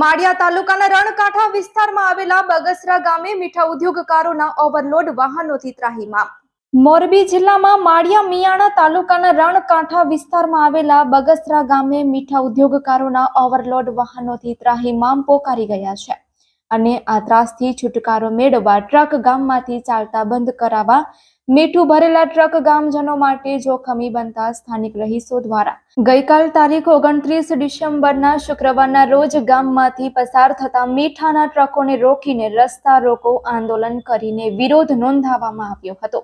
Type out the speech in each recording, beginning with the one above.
માળિયા તાલુકાના રણકાંઠા વિસ્તારમાં આવેલા બગસરા ગામે મીઠા ઉદ્યોગકારોના ઓવરલોડ વાહનોથી ત્રાહિમામ. મોરબી જિલ્લામાં માળિયા મિયાણા તાલુકાના રણકાંઠા વિસ્તારમાં આવેલા બગસરા ગામે મીઠા ઉદ્યોગકારોના ઓવરલોડ વાહનોથી ત્રાહીમામ પોકારી ગયા છે. અને આ ત્રાસથી છુટકારો મેળવવા ટ્રક ગામમાંથી ચાલતા બંધ કરાવવા, મીઠું ભરેલા ટ્રક ગામજનો માટે જોખમી બનતા સ્થાનિક રહીશો દ્વારા. ગઈકાલ તારીખ ઓગણત્રીસ ડિસેમ્બરના શુક્રવારના રોજ ગામમાંથી પસાર થતા મીઠાના ટ્રકોને રોકીને રસ્તા રોકો આંદોલન કરીને વિરોધ નોંધાવવામાં આવ્યો હતો.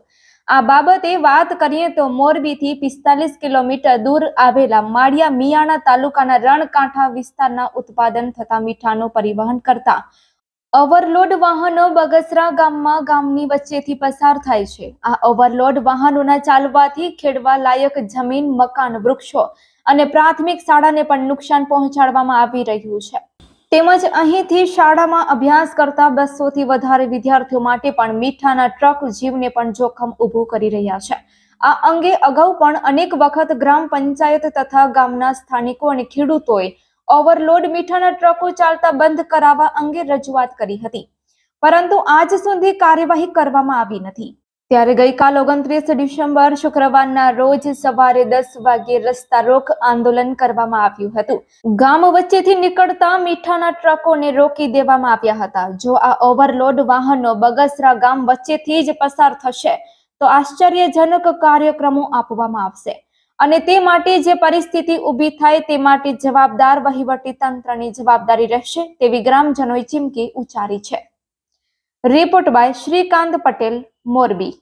આ બાબતે વાત કરીએ તો મોરબીથી પિસ્તાલીસ કિલોમીટર દૂર આવેલા માળિયા મિયાણા તાલુકાના રણકાંઠા વિસ્તારના ઉત્પાદન થતા મીઠાનું પરિવહન કરતા ઓવરલોડ વાહનો બગસરા ગામમાં ગામની વચ્ચેથી પસાર થાય છે. આ ઓવરલોડ વાહનોના ચાલવાથી ખેડવા લાયક જમીન, મકાન, વૃક્ષો અને પ્રાથમિક શાળાને પણ નુકસાન પહોંચાડવામાં આવી રહ્યું છે. તેમજ અહીંથી શાળામાં અભ્યાસ કરતા બસોથી વધારે વિદ્યાર્થીઓ માટે પણ મીઠાના ટ્રક જીવને પણ જોખમ ઊભું કરી રહ્યા છે. આ અંગે અગાઉ પણ અનેક વખત ગ્રામ પંચાયત તથા ગામના સ્થાનિકો અને ખેડૂતોએ ઓવરલોડ મીઠાના ટ્રકો ચાલતા બંધ કરાવવા અંગે રજૂઆત કરી હતી. પરંતુ આજ સુધી કાર્યવાહી કરવામાં આવી નથી. ત્યારે ગઈકાલ ઓગણત્રીસ ડિસેમ્બર શુક્રવારના રોજ સવારે દસ વાગ્યે રસ્તા રોક આંદોલન કરવામાં આવ્યું હતું. ગામ વચ્ચેથી નીકળતા મીઠાના ટ્રકોને રોકી દેવામાં આવ્યા હતા. જો આ ઓવરલોડ વાહનો બગસરા ગામ વચ્ચેથી જ પસાર થશે, તો આશ્ચર્યજનક કાર્યક્રમો આપવામાં આવશે. અને તે માટે જે પરિસ્થિતિ ઊભી થાય તે માટે જવાબદાર વહીવટી તંત્રની જવાબદારી રહેશે તેવી ગ્રામજનોએ ચીમકી ઉચ્ચારી છે. Report by Shrikant Patel, Morbi.